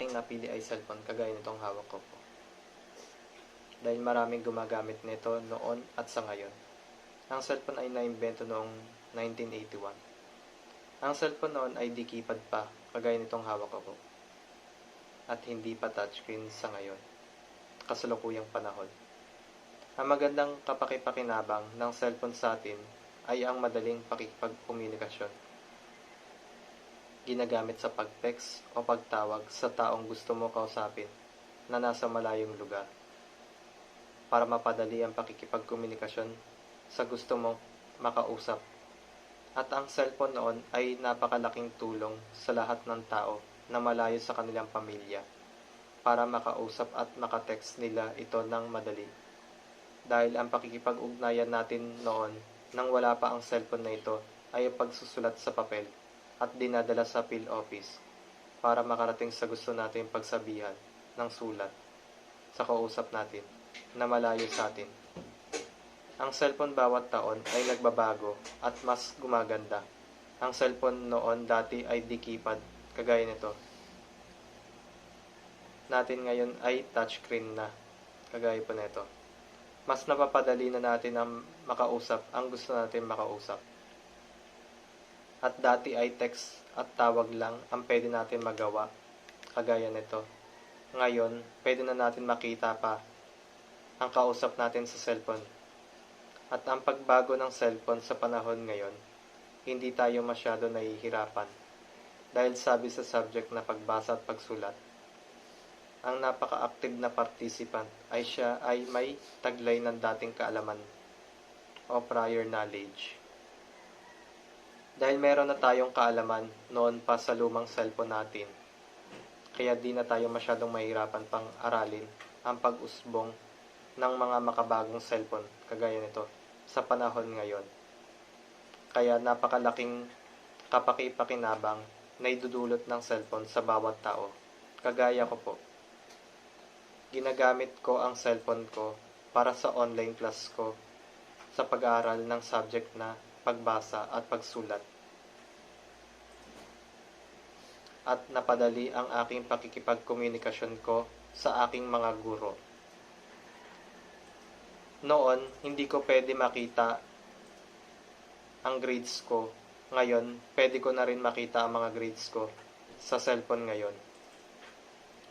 aking napili ay cellphone kagaya nitong hawak ko po. Dahil maraming gumagamit nito noon at sa ngayon. Ang cellphone ay naimbento noong 1981. Ang cellphone noon ay di keypad pa, kagaya nitong hawak ko po. At hindi pa touchscreen sa ngayon. Kasalukuyang panahon. Ang magandang kapakipakinabang ng cellphone sa atin ay ang madaling pakikipagkomunikasyon. Ginagamit sa pag-text o pagtawag sa taong gusto mo kausapin na nasa malayong lugar para mapadali ang pakikipagkomunikasyon sa gusto mong makausap. At ang cellphone noon ay napakalaking tulong sa lahat ng tao na malayo sa kanilang pamilya para makausap at makatext nila ito ng madali. Dahil ang pakikipag-ugnayan natin noon nang wala pa ang cellphone na ito ay pagsusulat sa papel at dinadala sa PIL office para makarating sa gusto nating pagsabihan ng sulat sa kausap natin na malayo sa atin. Ang cellphone bawat taon ay nagbabago at mas gumaganda. Ang cellphone noon dati ay di kagaya nito. Natin ngayon ay touchscreen na, kagaya po nito. Mas napapadali na natin ang makausap ang gusto natin makausap. At dati ay text at tawag lang ang pwede natin magawa, kagaya nito. Ngayon, pwede na natin makita pa ang kausap natin sa cellphone. At ang pagbago ng cellphone sa panahon ngayon, hindi tayo masyado nahihirapan. Dahil sabi sa subject na pagbasa at pagsulat, ang napaka-active na participant ay siya ay may taglay ng dating kaalaman o prior knowledge. Dahil meron na tayong kaalaman noon pa sa lumang cellphone natin, kaya di na tayo masyadong mahirapan pang aralin ang pag-usbong ng mga makabagong cellphone kagaya nito sa panahon ngayon. Kaya napakalaking kapakipakinabang na idudulot ng cellphone sa bawat tao. Kagaya ko po. Ginagamit ko ang cellphone ko para sa online class ko sa pag-aaral ng subject na pagbasa at pagsulat. At napadali ang aking pakikipagkomunikasyon ko sa aking mga guro. Noon, hindi ko pwede makita ang grades ko. Ngayon, pwede ko na rin makita ang mga grades ko sa cellphone ngayon.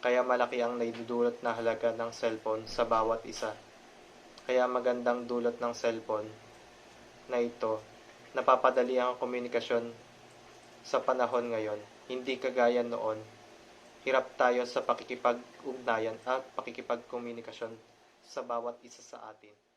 Kaya malaki ang naidudulot na halaga ng cellphone sa bawat isa. Kaya magandang dulot ng cellphone na ito, napapadali ang komunikasyon sa panahon ngayon. Hindi kagaya noon, hirap tayo sa pakikipag-ugnayan at pakikipagkomunikasyon sa bawat isa sa atin.